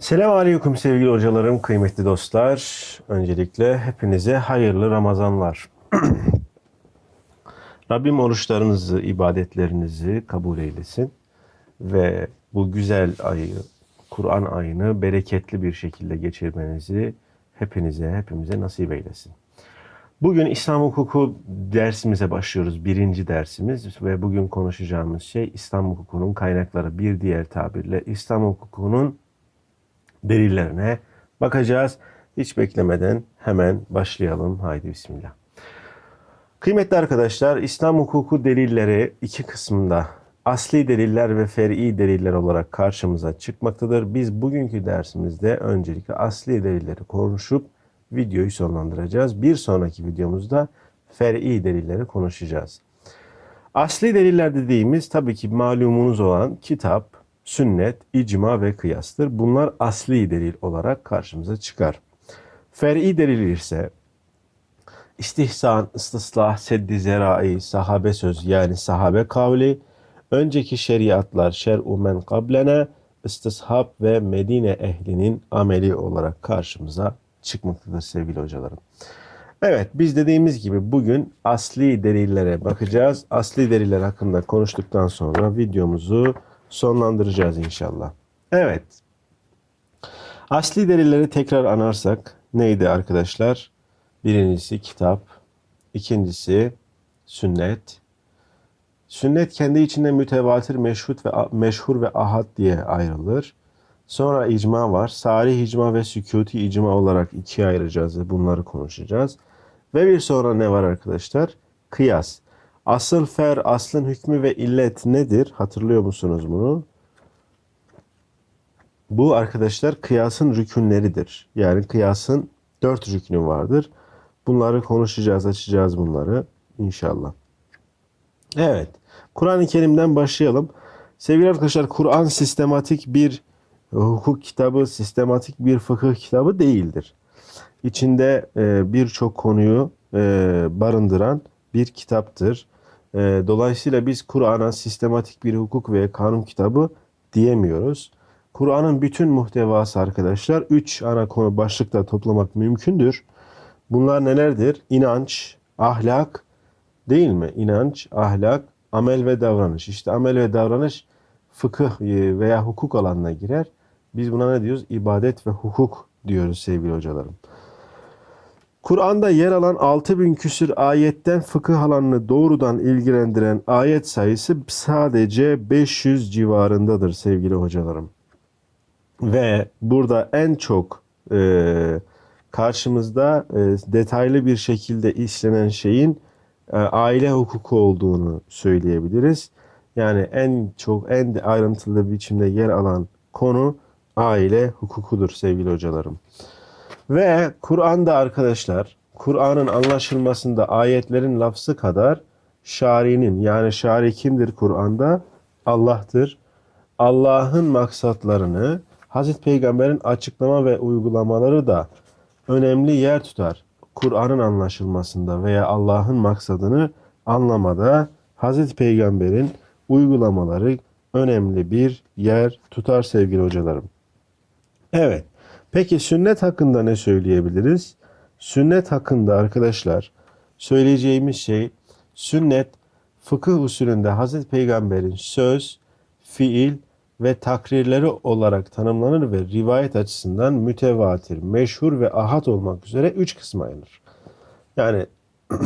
Selamun Aleyküm sevgili hocalarım, kıymetli dostlar. Öncelikle hepinize hayırlı Ramazanlar. Rabbim oruçlarınızı, ibadetlerinizi kabul eylesin ve bu güzel ayı, Kur'an ayını bereketli bir şekilde geçirmenizi hepinize, hepimize nasip eylesin. Bugün İslam hukuku dersimize başlıyoruz. Birinci dersimiz ve bugün konuşacağımız şey İslam hukukunun kaynakları. Bir diğer tabirle İslam hukukunun delillerine bakacağız. Hiç beklemeden hemen başlayalım. Haydi bismillah. Kıymetli arkadaşlar, İslam hukuku delilleri iki kısmında asli deliller ve fer'i deliller olarak karşımıza çıkmaktadır. Biz bugünkü dersimizde öncelikle asli delilleri konuşup videoyu sonlandıracağız. Bir sonraki videomuzda fer'i delilleri konuşacağız. Asli deliller dediğimiz tabii ki malumunuz olan kitap, sünnet, icma ve kıyastır. Bunlar asli delil olarak karşımıza çıkar. Fer'i delil ise istihsan, istislah, seddi zerai, sahabe söz yani sahabe kavli, önceki şeriatlar şer'u men kablene, istishab ve Medine ehlinin ameli olarak karşımıza çıkmaktadır sevgili hocalarım. Evet biz dediğimiz gibi bugün asli delillere bakacağız. Asli deliller hakkında konuştuktan sonra videomuzu sonlandıracağız inşallah. Evet. Asli delilleri tekrar anarsak neydi arkadaşlar? Birincisi kitap, ikincisi sünnet. Sünnet kendi içinde mütevatir, meşhut ve meşhur ve ahad diye ayrılır. Sonra icma var. Sarih icma ve sükuti icma olarak ikiye ayıracağız ve bunları konuşacağız. Ve bir sonra ne var arkadaşlar? Kıyas. Asıl fer, aslın hükmü ve illet nedir? Hatırlıyor musunuz bunu? Bu arkadaşlar kıyasın rükünleridir. Yani kıyasın dört rüknü vardır. Bunları konuşacağız, açacağız bunları inşallah. Evet, Kur'an-ı Kerim'den başlayalım. Sevgili arkadaşlar, Kur'an sistematik bir hukuk kitabı, sistematik bir fıkıh kitabı değildir. İçinde e, birçok konuyu e, barındıran bir kitaptır. E, dolayısıyla biz Kur'an'a sistematik bir hukuk ve kanun kitabı diyemiyoruz. Kur'an'ın bütün muhtevası arkadaşlar 3 ana konu başlıkta toplamak mümkündür. Bunlar nelerdir? İnanç, ahlak değil mi? İnanç, ahlak, amel ve davranış. İşte amel ve davranış fıkıh veya hukuk alanına girer. Biz buna ne diyoruz? İbadet ve hukuk diyoruz sevgili hocalarım. Kur'an'da yer alan 6000 küsür ayetten fıkıh alanını doğrudan ilgilendiren ayet sayısı sadece 500 civarındadır sevgili hocalarım. Ve burada en çok e, karşımızda e, detaylı bir şekilde işlenen şeyin e, aile hukuku olduğunu söyleyebiliriz. Yani en çok en ayrıntılı biçimde yer alan konu aile hukukudur sevgili hocalarım. Ve Kur'an'da arkadaşlar Kur'an'ın anlaşılmasında ayetlerin lafzı kadar şari'nin yani şari kimdir Kur'an'da? Allah'tır. Allah'ın maksatlarını Hazreti Peygamber'in açıklama ve uygulamaları da önemli yer tutar. Kur'an'ın anlaşılmasında veya Allah'ın maksadını anlamada Hazreti Peygamber'in uygulamaları önemli bir yer tutar sevgili hocalarım. Evet. Peki sünnet hakkında ne söyleyebiliriz? Sünnet hakkında arkadaşlar söyleyeceğimiz şey sünnet fıkıh usulünde Hazreti Peygamber'in söz, fiil ve takrirleri olarak tanımlanır ve rivayet açısından mütevatir, meşhur ve ahad olmak üzere üç kısma ayrılır. Yani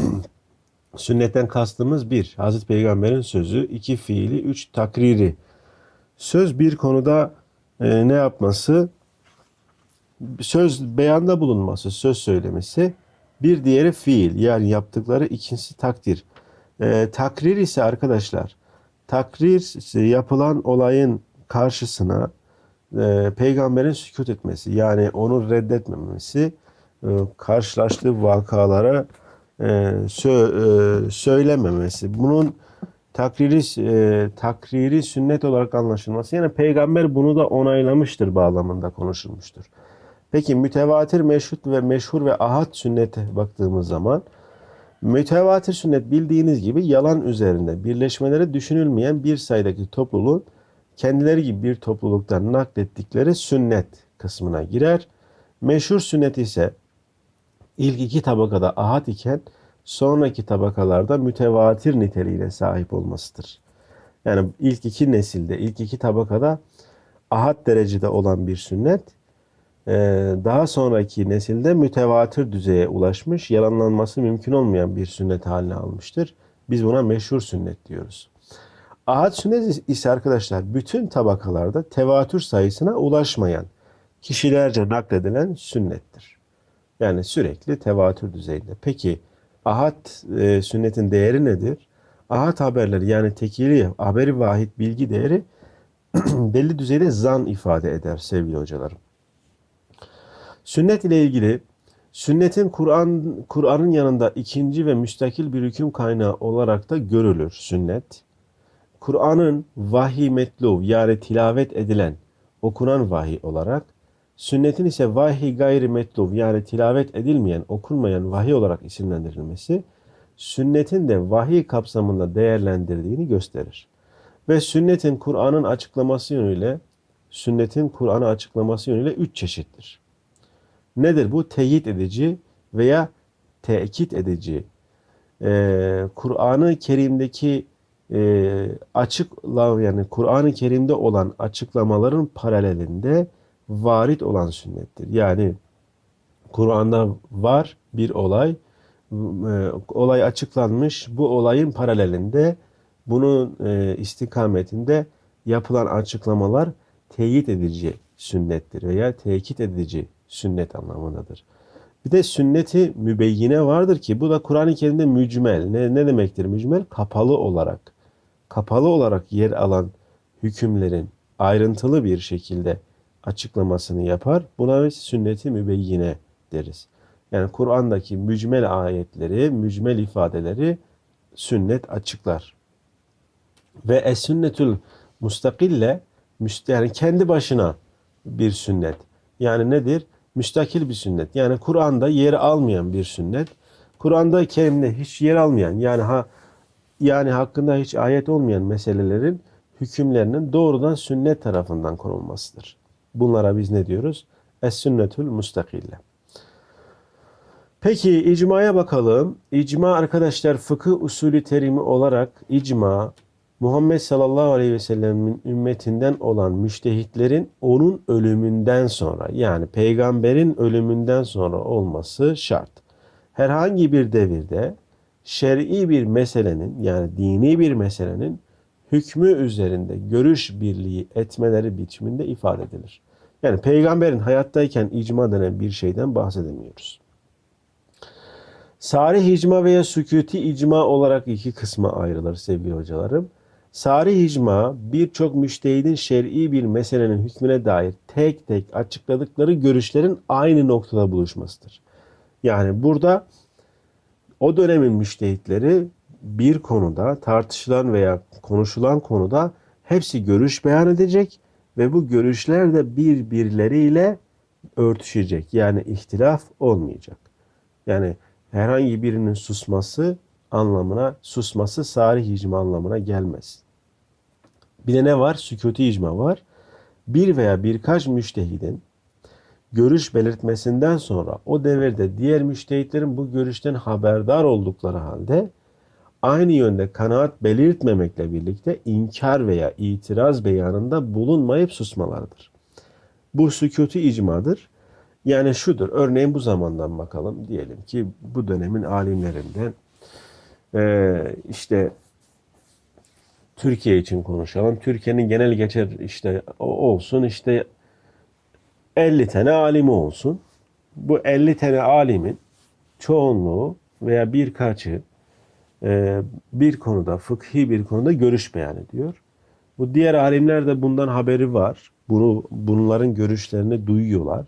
sünnetten kastımız bir, Hazreti Peygamber'in sözü, iki fiili, üç takriri. Söz bir konuda e, ne yapması? Söz beyanda bulunması, söz söylemesi. Bir diğeri fiil yani yaptıkları ikincisi takdir. E, takrir ise arkadaşlar takrir yapılan olayın karşısına e, peygamberin sükut etmesi yani onu reddetmemesi e, karşılaştığı vakalara e, sö, e, söylememesi bunun takriri e, takriri sünnet olarak anlaşılması yani peygamber bunu da onaylamıştır bağlamında konuşulmuştur. Peki mütevatir, meşhut ve meşhur ve ahad sünnete baktığımız zaman mütevatir sünnet bildiğiniz gibi yalan üzerinde birleşmeleri düşünülmeyen bir sayıdaki topluluğun kendileri gibi bir topluluktan naklettikleri sünnet kısmına girer. Meşhur sünnet ise ilk iki tabakada ahad iken sonraki tabakalarda mütevatir niteliğine sahip olmasıdır. Yani ilk iki nesilde, ilk iki tabakada ahad derecede olan bir sünnet daha sonraki nesilde mütevatir düzeye ulaşmış, yalanlanması mümkün olmayan bir sünnet haline almıştır. Biz buna meşhur sünnet diyoruz. Ahad sünnet ise arkadaşlar bütün tabakalarda tevatür sayısına ulaşmayan kişilerce nakledilen sünnettir. Yani sürekli tevatür düzeyinde. Peki ahad e, sünnetin değeri nedir? Ahad haberleri yani tekili haberi vahid bilgi değeri belli düzeyde zan ifade eder sevgili hocalarım. Sünnet ile ilgili sünnetin Kur'an Kur'an'ın yanında ikinci ve müstakil bir hüküm kaynağı olarak da görülür sünnet. Kur'an'ın vahiy metlu yani tilavet edilen okunan vahiy olarak sünnetin ise vahiy gayri metlu yani tilavet edilmeyen okunmayan vahiy olarak isimlendirilmesi sünnetin de vahiy kapsamında değerlendirdiğini gösterir. Ve sünnetin Kur'an'ın açıklaması yönüyle sünnetin Kur'an'ı açıklaması yönüyle üç çeşittir. Nedir bu? Teyit edici veya tekit edici. Ee, Kur'an-ı Kerim'deki e, açıkla yani Kur'an-ı Kerim'de olan açıklamaların paralelinde varit olan sünnettir. Yani Kur'an'da var bir olay, e, olay açıklanmış, bu olayın paralelinde bunun e, istikametinde yapılan açıklamalar teyit edici sünnettir veya tekit edici sünnet anlamındadır. Bir de sünneti mübeyyine vardır ki bu da Kur'an-ı Kerim'de mücmel. Ne, ne demektir mücmel? Kapalı olarak. Kapalı olarak yer alan hükümlerin ayrıntılı bir şekilde açıklamasını yapar. Buna biz sünneti mübeyyine deriz. Yani Kur'an'daki mücmel ayetleri, mücmel ifadeleri sünnet açıklar. Ve es-sünnetül mustakille yani kendi başına bir sünnet. Yani nedir? Müstakil bir sünnet. Yani Kur'an'da yer almayan bir sünnet. Kur'an'da kerimde hiç yer almayan yani ha yani hakkında hiç ayet olmayan meselelerin hükümlerinin doğrudan sünnet tarafından konulmasıdır. Bunlara biz ne diyoruz? Es-sünnetül mustakille. Peki icmaya bakalım. İcma arkadaşlar fıkıh usulü terimi olarak icma Muhammed sallallahu aleyhi ve sellemin ümmetinden olan müştehitlerin onun ölümünden sonra yani peygamberin ölümünden sonra olması şart. Herhangi bir devirde şer'i bir meselenin yani dini bir meselenin hükmü üzerinde görüş birliği etmeleri biçiminde ifade edilir. Yani peygamberin hayattayken icma denen bir şeyden bahsedemiyoruz. Sarih icma veya sükuti icma olarak iki kısma ayrılır sevgili hocalarım. Sarih icma birçok müştehidin şer'i bir meselenin hükmüne dair tek tek açıkladıkları görüşlerin aynı noktada buluşmasıdır. Yani burada o dönemin müştehitleri bir konuda tartışılan veya konuşulan konuda hepsi görüş beyan edecek ve bu görüşler de birbirleriyle örtüşecek. Yani ihtilaf olmayacak. Yani herhangi birinin susması anlamına, susması sarih icma anlamına gelmez. Bir de ne var? Sükuti icma var. Bir veya birkaç müştehidin görüş belirtmesinden sonra o devirde diğer müştehitlerin bu görüşten haberdar oldukları halde aynı yönde kanaat belirtmemekle birlikte inkar veya itiraz beyanında bulunmayıp susmalarıdır. Bu sükuti icmadır. Yani şudur, örneğin bu zamandan bakalım. Diyelim ki bu dönemin alimlerinden e, işte Türkiye için konuşalım. Türkiye'nin genel geçer işte olsun işte 50 tane alimi olsun. Bu 50 tane alimin çoğunluğu veya birkaçı e, bir konuda, fıkhi bir konuda görüş beyan ediyor. Bu diğer alimler de bundan haberi var. Bunu, bunların görüşlerini duyuyorlar.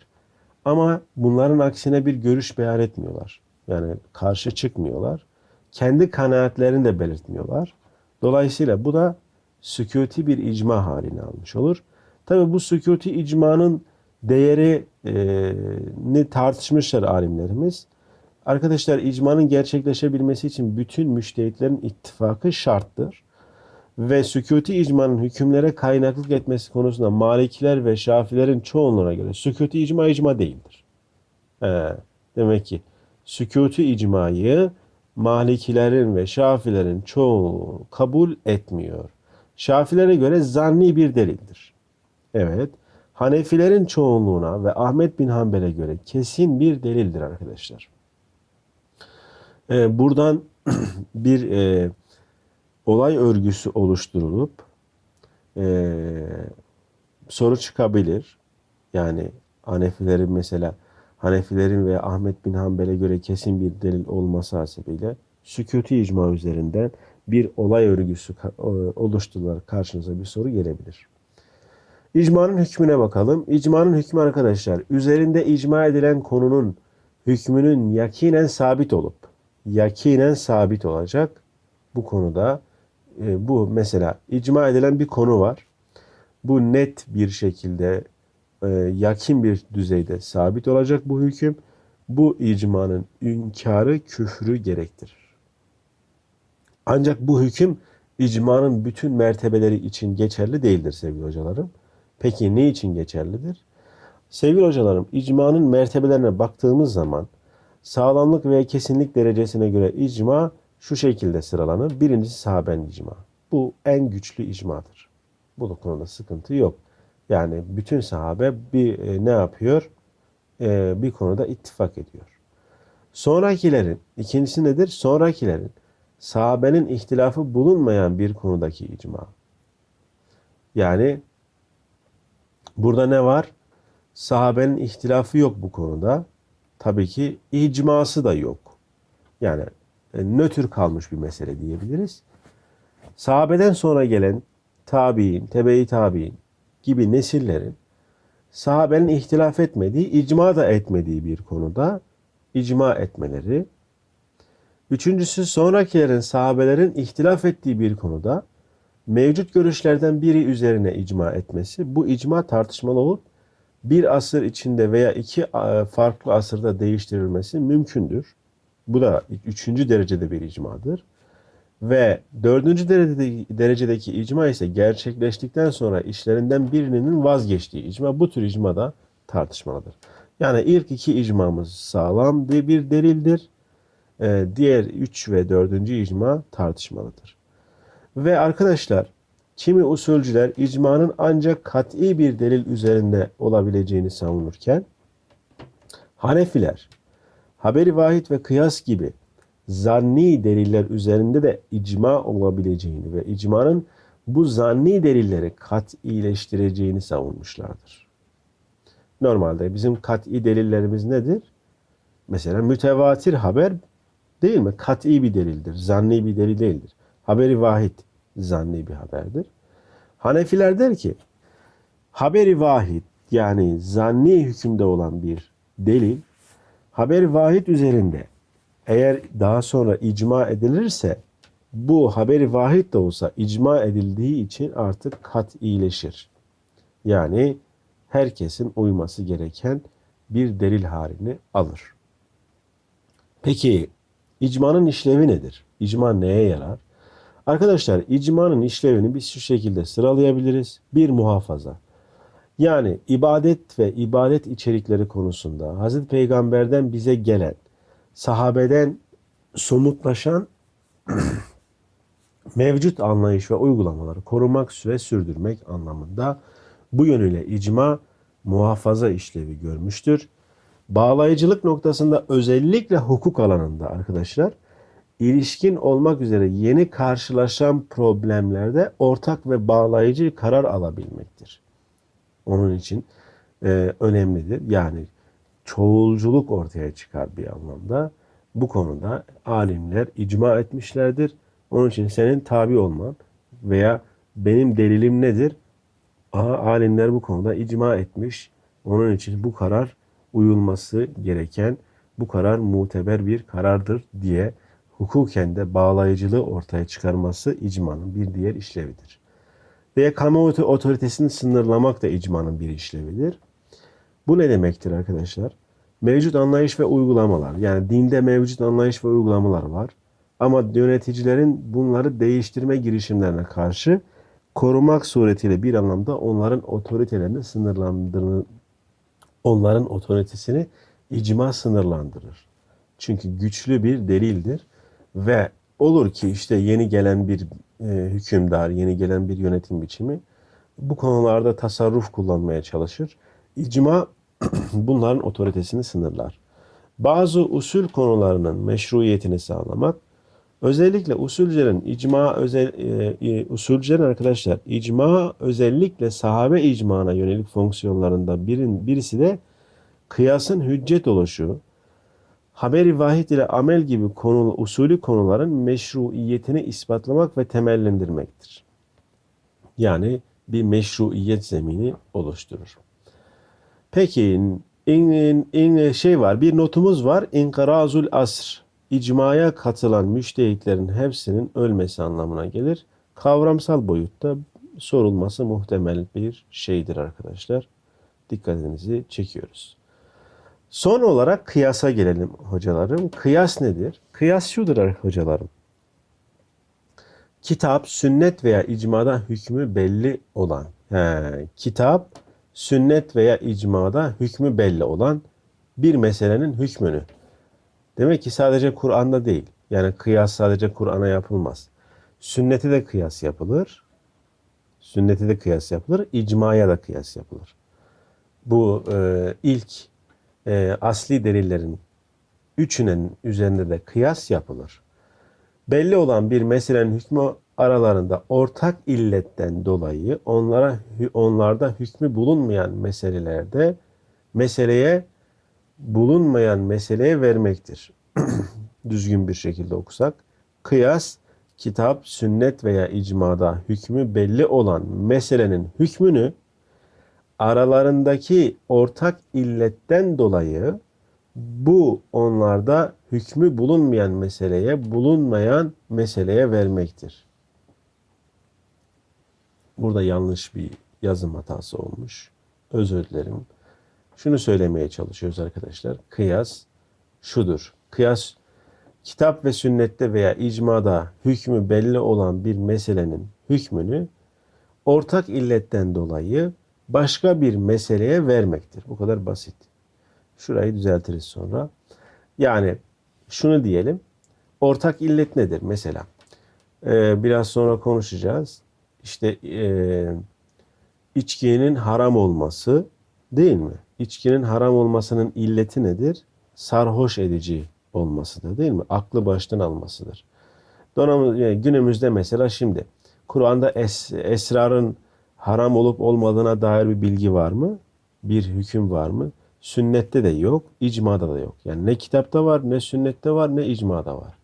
Ama bunların aksine bir görüş beyan etmiyorlar. Yani karşı çıkmıyorlar. Kendi kanaatlerini de belirtmiyorlar. Dolayısıyla bu da sükuti bir icma haline almış olur. Tabi bu sükuti icmanın değerini tartışmışlar alimlerimiz. Arkadaşlar icmanın gerçekleşebilmesi için bütün müştehitlerin ittifakı şarttır. ve sükuti icmanın hükümlere kaynaklık etmesi konusunda Malikiler ve Şafilerin çoğunluğuna göre sükuti icma icma değildir. He, demek ki sükuti icmayı Malikilerin ve Şafilerin çoğu kabul etmiyor. Şafilere göre zanni bir delildir. Evet. Hanefilerin çoğunluğuna ve Ahmet bin Hanbel'e göre kesin bir delildir arkadaşlar. Ee, buradan bir e, olay örgüsü oluşturulup e, soru çıkabilir. Yani Hanefilerin mesela Hanefilerin ve Ahmet bin Hanbel'e göre kesin bir delil olması hasebiyle sükuti icma üzerinden bir olay örgüsü e, oluşturularak karşınıza bir soru gelebilir. İcmanın hükmüne bakalım. İcmanın hükmü arkadaşlar üzerinde icma edilen konunun hükmünün yakinen sabit olup yakinen sabit olacak bu konuda e, bu mesela icma edilen bir konu var. Bu net bir şekilde e, yakin bir düzeyde sabit olacak bu hüküm. Bu icmanın inkarı küfrü gerektirir. Ancak bu hüküm icmanın bütün mertebeleri için geçerli değildir sevgili hocalarım. Peki ne için geçerlidir? Sevgili hocalarım, icmanın mertebelerine baktığımız zaman sağlamlık ve kesinlik derecesine göre icma şu şekilde sıralanır. Birincisi sahaben icma. Bu en güçlü icmadır. Bu konuda sıkıntı yok. Yani bütün sahabe bir e, ne yapıyor? E, bir konuda ittifak ediyor. Sonrakilerin, ikincisi nedir? Sonrakilerin sahabenin ihtilafı bulunmayan bir konudaki icma. Yani burada ne var? Sahabenin ihtilafı yok bu konuda. Tabii ki icması da yok. Yani e, nötr kalmış bir mesele diyebiliriz. Sahabeden sonra gelen tabi'in, tebe-i tabi'in gibi nesillerin sahabenin ihtilaf etmediği, icma da etmediği bir konuda icma etmeleri. Üçüncüsü sonrakilerin sahabelerin ihtilaf ettiği bir konuda mevcut görüşlerden biri üzerine icma etmesi. Bu icma tartışmalı olup bir asır içinde veya iki e, farklı asırda değiştirilmesi mümkündür. Bu da üçüncü derecede bir icmadır. Ve dördüncü derecedeki, derecedeki icma ise gerçekleştikten sonra işlerinden birinin vazgeçtiği icma. Bu tür icma da tartışmalıdır. Yani ilk iki icmamız sağlam bir delildir. Ee, diğer üç ve dördüncü icma tartışmalıdır. Ve arkadaşlar kimi usulcüler icmanın ancak kat'i bir delil üzerinde olabileceğini savunurken Hanefiler haberi vahid ve kıyas gibi zanni deliller üzerinde de icma olabileceğini ve icmanın bu zanni delilleri kat'ileştireceğini savunmuşlardır. Normalde bizim kat'i delillerimiz nedir? Mesela mütevatir haber değil mi? Kat'i bir delildir. Zanni bir delil değildir. Haberi vahid zanni bir haberdir. Hanefiler der ki haberi vahid yani zanni hükümde olan bir delil haberi vahid üzerinde eğer daha sonra icma edilirse bu haberi vahid de olsa icma edildiği için artık kat'ileşir. Yani herkesin uyması gereken bir delil halini alır. Peki icmanın işlevi nedir? İcma neye yarar? Arkadaşlar icmanın işlevini biz şu şekilde sıralayabiliriz. Bir muhafaza. Yani ibadet ve ibadet içerikleri konusunda Hazreti Peygamber'den bize gelen, sahabeden somutlaşan mevcut anlayış ve uygulamaları korumak ve sürdürmek anlamında bu yönüyle icma muhafaza işlevi görmüştür. Bağlayıcılık noktasında özellikle hukuk alanında arkadaşlar ilişkin olmak üzere yeni karşılaşan problemlerde ortak ve bağlayıcı karar alabilmektir. Onun için e, önemlidir. Yani çoğulculuk ortaya çıkar bir anlamda. Bu konuda alimler icma etmişlerdir. Onun için senin tabi olman veya benim delilim nedir? Aha, alimler bu konuda icma etmiş. Onun için bu karar uyulması gereken, bu karar muteber bir karardır diye hukuken de bağlayıcılığı ortaya çıkarması icmanın bir diğer işlevidir. Veya kamu otoritesini sınırlamak da icmanın bir işlevidir. Bu ne demektir arkadaşlar? Mevcut anlayış ve uygulamalar. Yani dinde mevcut anlayış ve uygulamalar var. Ama yöneticilerin bunları değiştirme girişimlerine karşı korumak suretiyle bir anlamda onların otoritelerini sınırlandırır, onların otoritesini icma sınırlandırır. Çünkü güçlü bir delildir ve olur ki işte yeni gelen bir e, hükümdar, yeni gelen bir yönetim biçimi bu konularda tasarruf kullanmaya çalışır. İcma bunların otoritesini sınırlar. Bazı usul konularının meşruiyetini sağlamak, özellikle usulcülerin icma özel e, e, usulcülerin arkadaşlar icma özellikle sahabe icmana yönelik fonksiyonlarında birin birisi de kıyasın hüccet oluşu, haberi vahid ile amel gibi konu, usulü konuların meşruiyetini ispatlamak ve temellendirmektir. Yani bir meşruiyet zemini oluşturur. Peki in, in, in, şey var bir notumuz var. İnkarazul asr. İcmaya katılan müştehitlerin hepsinin ölmesi anlamına gelir. Kavramsal boyutta sorulması muhtemel bir şeydir arkadaşlar. Dikkatinizi çekiyoruz. Son olarak kıyasa gelelim hocalarım. Kıyas nedir? Kıyas şudur hocalarım. Kitap, sünnet veya icmada hükmü belli olan. He, kitap, sünnet veya icmada hükmü belli olan bir meselenin hükmünü. Demek ki sadece Kur'an'da değil. Yani kıyas sadece Kur'an'a yapılmaz. Sünnete de kıyas yapılır. Sünnete de kıyas yapılır. icmaya da kıyas yapılır. Bu e, ilk e, asli delillerin üçünün üzerinde de kıyas yapılır. Belli olan bir meselenin hükmü aralarında ortak illetten dolayı onlara onlarda hükmü bulunmayan meselelerde meseleye bulunmayan meseleye vermektir. Düzgün bir şekilde okusak kıyas kitap, sünnet veya icmada hükmü belli olan meselenin hükmünü aralarındaki ortak illetten dolayı bu onlarda hükmü bulunmayan meseleye bulunmayan meseleye vermektir. Burada yanlış bir yazım hatası olmuş. Özür dilerim. Şunu söylemeye çalışıyoruz arkadaşlar. Kıyas şudur. Kıyas kitap ve sünnette veya icmada hükmü belli olan bir meselenin hükmünü ortak illetten dolayı başka bir meseleye vermektir. Bu kadar basit. Şurayı düzeltiriz sonra. Yani şunu diyelim. Ortak illet nedir? Mesela e, biraz sonra konuşacağız. İşte e, içkinin haram olması değil mi? İçkinin haram olmasının illeti nedir? Sarhoş edici olmasıdır değil mi? Aklı baştan almasıdır. Donamız, yani günümüzde mesela şimdi Kur'an'da es, esrarın haram olup olmadığına dair bir bilgi var mı? Bir hüküm var mı? Sünnette de yok, icmada da yok. Yani ne kitapta var, ne sünnette var, ne icmada var.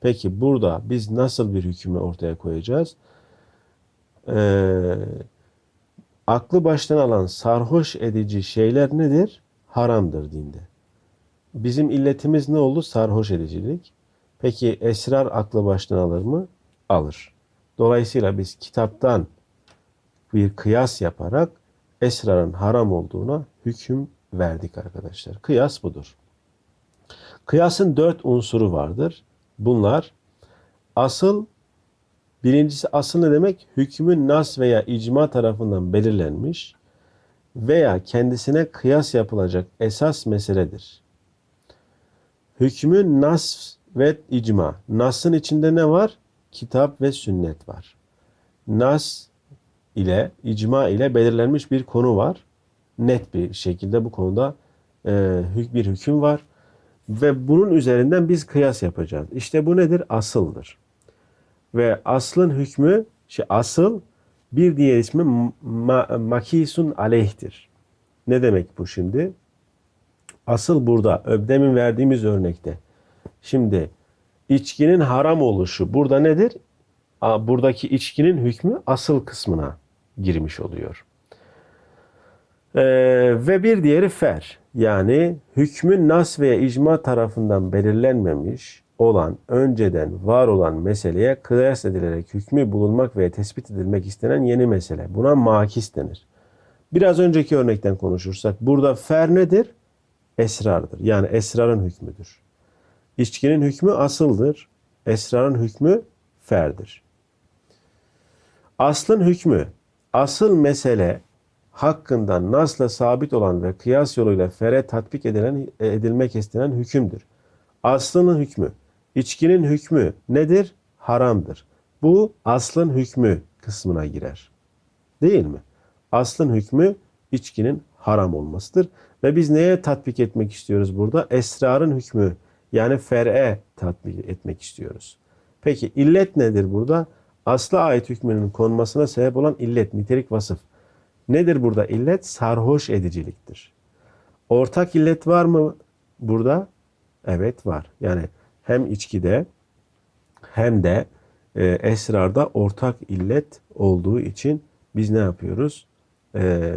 Peki burada biz nasıl bir hükümü ortaya koyacağız? Ee, aklı baştan alan sarhoş edici şeyler nedir? Haramdır dinde. Bizim illetimiz ne oldu? Sarhoş edicilik. Peki esrar aklı baştan alır mı? Alır. Dolayısıyla biz kitaptan bir kıyas yaparak esrarın haram olduğuna hüküm verdik arkadaşlar. Kıyas budur. Kıyasın dört unsuru vardır. Bunlar asıl, birincisi ne demek? Hükmün nas veya icma tarafından belirlenmiş veya kendisine kıyas yapılacak esas meseledir. Hükmün nas ve icma. Nas'ın içinde ne var? Kitap ve sünnet var. Nas ile, icma ile belirlenmiş bir konu var. Net bir şekilde bu konuda e, bir hüküm var. Ve bunun üzerinden biz kıyas yapacağız. İşte bu nedir? Asıldır. Ve aslın hükmü, şey asıl bir diğer ismi ma, makisun aleyhtir. Ne demek bu şimdi? Asıl burada, demin verdiğimiz örnekte. Şimdi içkinin haram oluşu burada nedir? Buradaki içkinin hükmü asıl kısmına girmiş oluyor. Ee, ve bir diğeri fer. Yani hükmün nas veya icma tarafından belirlenmemiş olan, önceden var olan meseleye kıyas edilerek hükmü bulunmak veya tespit edilmek istenen yeni mesele. Buna makis denir. Biraz önceki örnekten konuşursak burada fer nedir? Esrardır. Yani esrarın hükmüdür. İçkinin hükmü asıldır. Esrarın hükmü ferdir. Aslın hükmü, asıl mesele hakkında nasla sabit olan ve kıyas yoluyla fere tatbik edilen, edilmek istenen hükümdür. Aslının hükmü, içkinin hükmü nedir? Haramdır. Bu aslın hükmü kısmına girer. Değil mi? Aslın hükmü içkinin haram olmasıdır. Ve biz neye tatbik etmek istiyoruz burada? Esrarın hükmü yani fer'e tatbik etmek istiyoruz. Peki illet nedir burada? Asla ait hükmünün konmasına sebep olan illet, nitelik vasıf. Nedir burada illet? Sarhoş ediciliktir. Ortak illet var mı burada? Evet var. Yani hem içkide hem de e, esrarda ortak illet olduğu için biz ne yapıyoruz? E,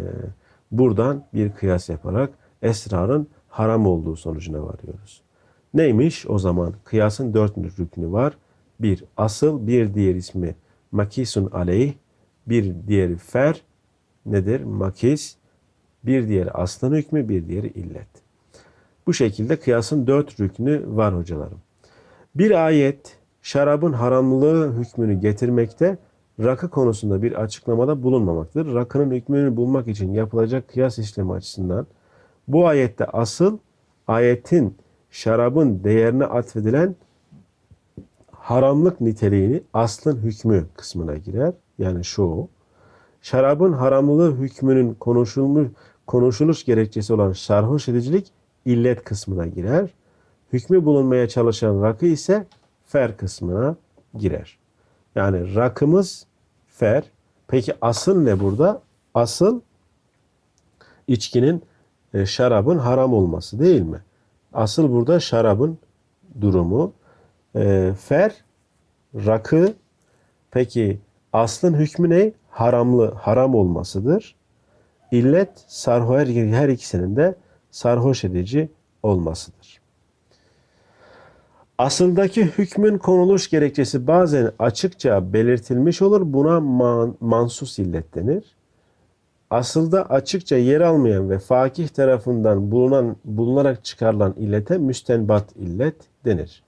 buradan bir kıyas yaparak esrarın haram olduğu sonucuna varıyoruz. Neymiş o zaman? Kıyasın dört rüknü var. Bir asıl, bir diğer ismi makisun aleyh, bir diğeri fer nedir? Makis, bir diğeri aslan hükmü, bir diğeri illet. Bu şekilde kıyasın dört rüknü var hocalarım. Bir ayet şarabın haramlığı hükmünü getirmekte rakı konusunda bir açıklamada bulunmamaktadır. Rakının hükmünü bulmak için yapılacak kıyas işlemi açısından bu ayette asıl ayetin şarabın değerine atfedilen haramlık niteliğini aslın hükmü kısmına girer. Yani şu şarabın haramlılığı hükmünün konuşulmuş konuşuluş gerekçesi olan sarhoş edicilik illet kısmına girer. Hükmü bulunmaya çalışan rakı ise fer kısmına girer. Yani rakımız fer. Peki asıl ne burada? Asıl içkinin e, şarabın haram olması değil mi? Asıl burada şarabın durumu. E, fer, rakı. Peki aslın hükmü ne? Haramlı, haram olmasıdır. İllet sarhoş her, her ikisinin de sarhoş edici olmasıdır. Asıldaki hükmün konuluş gerekçesi bazen açıkça belirtilmiş olur. Buna man, mansus illet denir. Asılda açıkça yer almayan ve fakih tarafından bulunan, bulunarak çıkarılan illete müstenbat illet denir.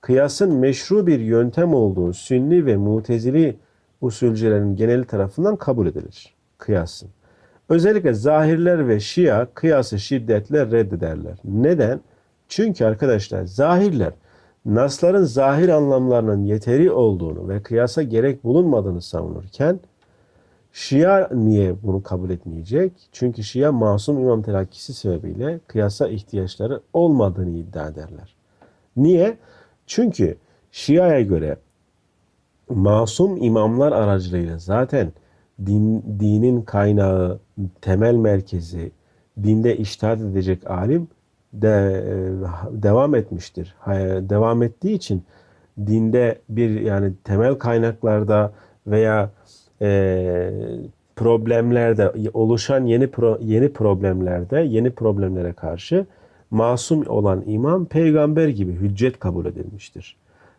Kıyasın meşru bir yöntem olduğu sünni ve mutezili usulcülerin geneli tarafından kabul edilir. Kıyasın. Özellikle zahirler ve şia kıyası şiddetle reddederler. Neden? Çünkü arkadaşlar zahirler nasların zahir anlamlarının yeteri olduğunu ve kıyasa gerek bulunmadığını savunurken Şia niye bunu kabul etmeyecek? Çünkü Şia masum imam telakkisi sebebiyle kıyasa ihtiyaçları olmadığını iddia ederler. Niye? Çünkü Şia'ya göre masum imamlar aracılığıyla zaten din, dinin kaynağı, temel merkezi, dinde iştahat edecek alim de e, devam etmiştir. Devam ettiği için dinde bir yani temel kaynaklarda veya e, problemlerde oluşan yeni pro, yeni problemlerde yeni problemlere karşı masum olan imam peygamber gibi hüccet kabul edilmiştir.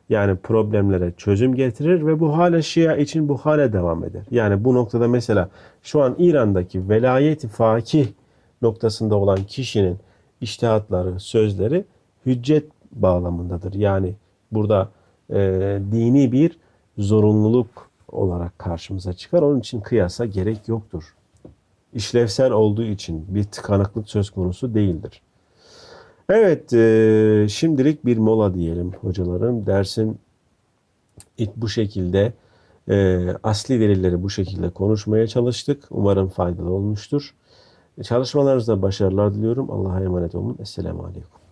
Yani problemlere çözüm getirir ve bu hale Şia için bu hale devam eder. Yani bu noktada mesela şu an İran'daki velayeti fakih noktasında olan kişinin iştihatları, sözleri hüccet bağlamındadır. Yani burada e, dini bir zorunluluk olarak karşımıza çıkar. Onun için kıyasa gerek yoktur. İşlevsel olduğu için bir tıkanıklık söz konusu değildir. Evet, e, şimdilik bir mola diyelim hocalarım. Dersin bu şekilde e, asli delilleri bu şekilde konuşmaya çalıştık. Umarım faydalı olmuştur. Çalışmalarınızda başarılar diliyorum. Allah'a emanet olun. Esselamu Aleyküm.